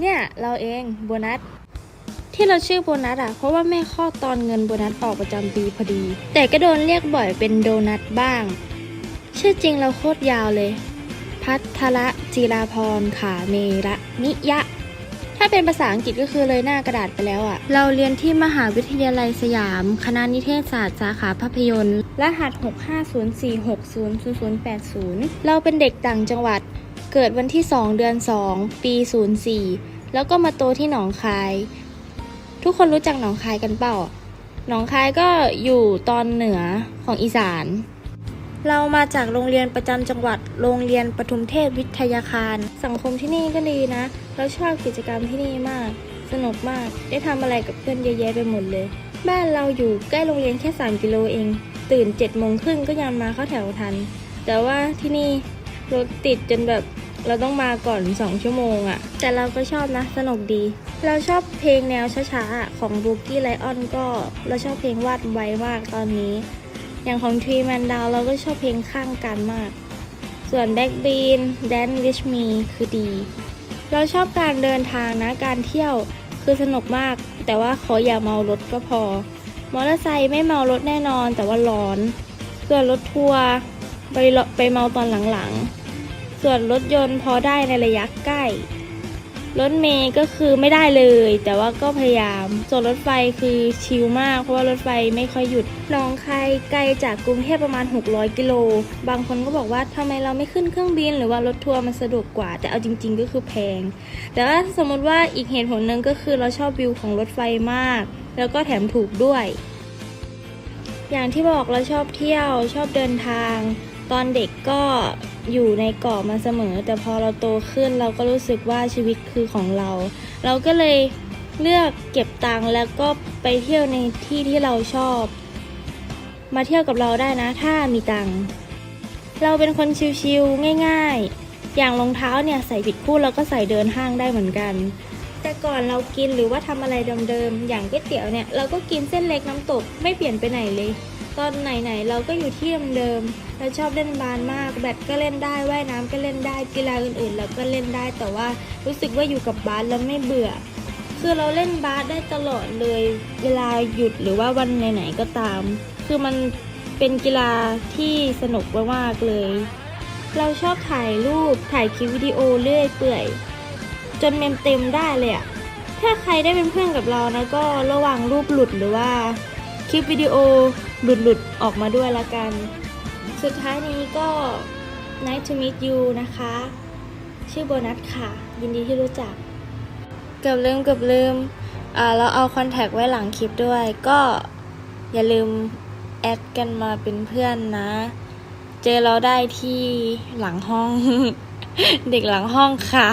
เนี่ยเราเองโบนัส ที่เราชื่อโบนัสอะเพราะว่าแม่ข้อตอนเงินโบนัสออกประจำปีพอดี แต่ก็โดนเรียกบ่อยเป็นโดนัทบ้าง ชื่อจริงเราโคตรยาวเลย พัทระจีราพรขาเมระนิยะ ถ้าเป็นภาษาอังกฤษก็คือเลยหน้ากระดาษไปแล้วอะ่ะ เราเรียนที่มหาวิทยาลัยสยาม คณะนิเทศศาสตร์สาขาภาพยนตร์ รหัส 650460080 เราเป็นเด็กต่างจังหวัด เกิดวันที่ 2 เดือน 2 ปี 04 แล้วก็มาโตที่หนองคาย ทุกคนรู้จักหนองคายกันเปล่า หนองคายก็อยู่ตอนเหนือของอีสาน เรามาจากโรงเรียนประจำจังหวัด โรงเรียนปทุมเทพวิทยาคาร สังคมที่นี่ก็ดีนะ เราชอบกิจกรรมที่นี่มาก สนุกมาก ได้ทำอะไรกับเพื่อนเยอะแยะไปหมดเลย บ้านเราอยู่ใกล้โรงเรียนแค่ 3 กิโลเอง ตื่น7จ็ดโมงครึ่งก็ยังมาเข้าแถวทัน แต่ว่าที่นี่ รถติดจนแบบเราต้องมาก่อน 2 ชั่วโมงอะแต่เราก็ชอบนะ สนุกดี เราชอบเพลงแนวช้าๆ ของ b ูกี้ไลออนก็เราชอบเพลงวาดไวมากตอนนี้ อย่างของทรีแมนดาวเราก็ชอบเพลงข้างกันมาก ส่วนแบ็กบีนแดนวิชมีคือดี เราชอบการเดินทางนะ การเที่ยวคือสนุกมาก แต่ว่าขออย่าเมารถก็พอ มอเตอร์ไซค์ไม่เมารถแน่นอนแต่ว่าร้อน ส่วนรถทัวร์ ไปเลาะไปเมาตอนหลังๆ ส่วนรถยนต์พอได้ในระยะใกล้ รถเมย์ก็คือไม่ได้เลย แต่ว่าก็พยายาม ส่วนรถไฟคือชิลมาก เพราะว่ารถไฟไม่ค่อยหยุดหนองคายไกลจากกรุงเทพประมาณ 600 กิโล บางคนก็บอกว่าทำไมเราไม่ขึ้นเครื่องบิน หรือว่ารถทัวร์มันสะดวกกว่า แต่เอาจริง ๆ ก็คือแพง แต่ว่าสมมติว่าอีกเหตุผลหนึ่งก็คือเราชอบวิวของรถไฟมาก แล้วก็แถมถูกด้วยอย่างที่บอกเราชอบเที่ยวชอบเดินทาง ตอนเด็กก็อยู่ในเกาะมาเสมอ แต่พอเราโตขึ้นเราก็รู้สึกว่าชีวิตคือของเรา เราก็เลยเลือกเก็บตังค์แล้วก็ไปเที่ยวในที่ที่เราชอบ มาเที่ยวกับเราได้นะถ้ามีตังค์เราเป็นคนชิลๆง่าย ๆ อย่างรองเท้าเนี่ยใส่ผิดคู่เราก็ใส่เดินห้างได้เหมือนกัน แต่ก่อนเรากินหรือว่าทำอะไรเดิมๆอย่างก๋วยเตี๋ยวเนี่ยเราก็กินเส้นเล็กน้ำตกไม่เปลี่ยนไปไหนเลย ตอนไหนๆเราก็อยู่ที่เดิมๆเราชอบเล่นบาสมากแบดก็เล่นได้ว่ายน้ำก็เล่นได้กีฬาอื่นๆเราก็เล่นได้ แต่ว่ารู้สึกว่าอยู่กับบาสแล้วไม่เบื่อ คือเราเล่นบาสได้ตลอดเลย เวลาหยุดหรือว่าวันไหนๆก็ตาม คือมันเป็นกีฬาที่สนุกมากๆเลย เราชอบถ่ายรูปถ่ายคลิปวิดีโอเรื่อยเปื่อย จนเมมเต็มได้เลยอะถ้าใครได้เป็นเพื่อนกับเรานะก็ระวังรูปหลุดหรือว่าคลิปวิดีโอ หลุดหลุดๆออกมาด้วยละกัน สุดท้ายนี้ก็ nice to meet you นะคะ ชื่อโบนัสค่ะ ยินดีที่รู้จัก เกือบลืมเกือบลืมอ่าเราเอาคอนแทคไว้หลังคลิปด้วย ก็อย่าลืมแอดกันมาเป็นเพื่อนนะ เจอเราได้ที่หลังห้อง เด็กหลังห้องค่ะ